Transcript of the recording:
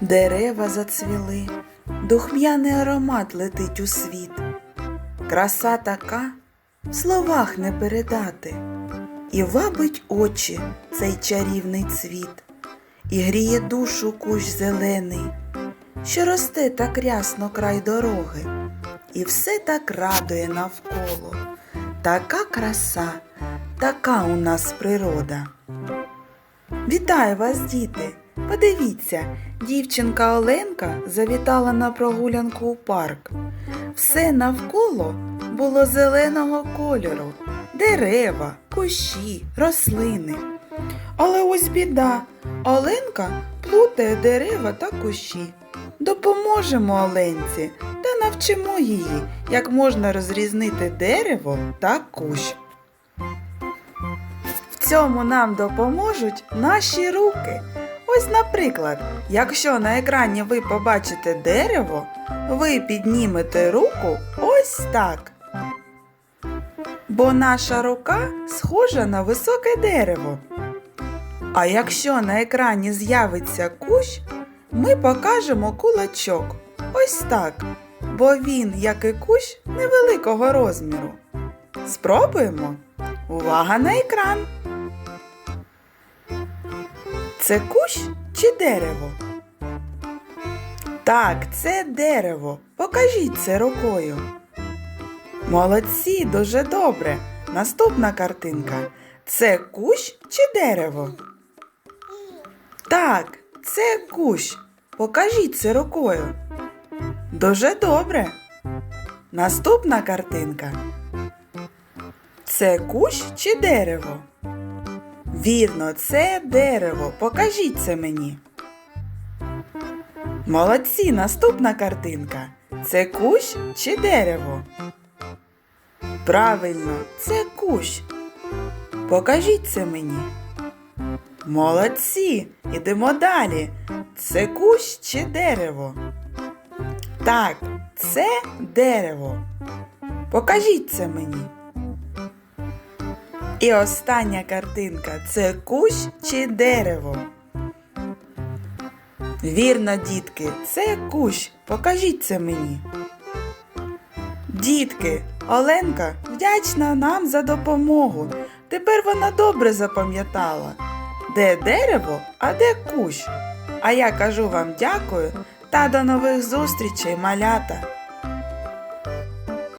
Дерева зацвіли, духмяний аромат летить у світ. Краса така, в словах не передати, і вабить очі цей чарівний цвіт, і гріє душу кущ зелений, що росте так рясно край дороги, і все так радує навколо. Така краса, така у нас природа. Вітаю вас, діти! Подивіться, дівчинка Оленка завітала на прогулянку у парк. Все навколо було зеленого кольору, дерева, кущі, рослини. Але ось біда, Оленка плутає дерева та кущі. Допоможемо Оленці та навчимо її, як можна розрізнити дерево та кущ. В цьому нам допоможуть наші руки. Ось, наприклад, якщо на екрані ви побачите дерево, ви піднімете руку ось так. Бо наша рука схожа на високе дерево. А якщо на екрані з'явиться кущ, ми покажемо кулачок. Ось так. Бо він, як і кущ, невеликого розміру. Спробуємо. Увага на екран! Це кущ чи дерево? Так, це дерево. Покажіть це рукою. Молодці, дуже добре. Наступна картинка. Це кущ чи дерево? Так, це кущ. Покажіть це рукою. Дуже добре. Наступна картинка. Це кущ чи дерево? Вірно, це дерево. Покажіть це мені. Молодці, наступна картинка. Це кущ чи дерево? Правильно, це кущ. Покажіть це мені. Молодці, ідемо далі. Це кущ чи дерево? Так, це дерево. Покажіть це мені. І остання картинка це кущ чи дерево. Вірно, дітки, це кущ. Покажіть це мені. Дітки, Оленка вдячна нам за допомогу. Тепер вона добре запам'ятала, де дерево, а де кущ. А я кажу вам дякую та до нових зустрічей, малята!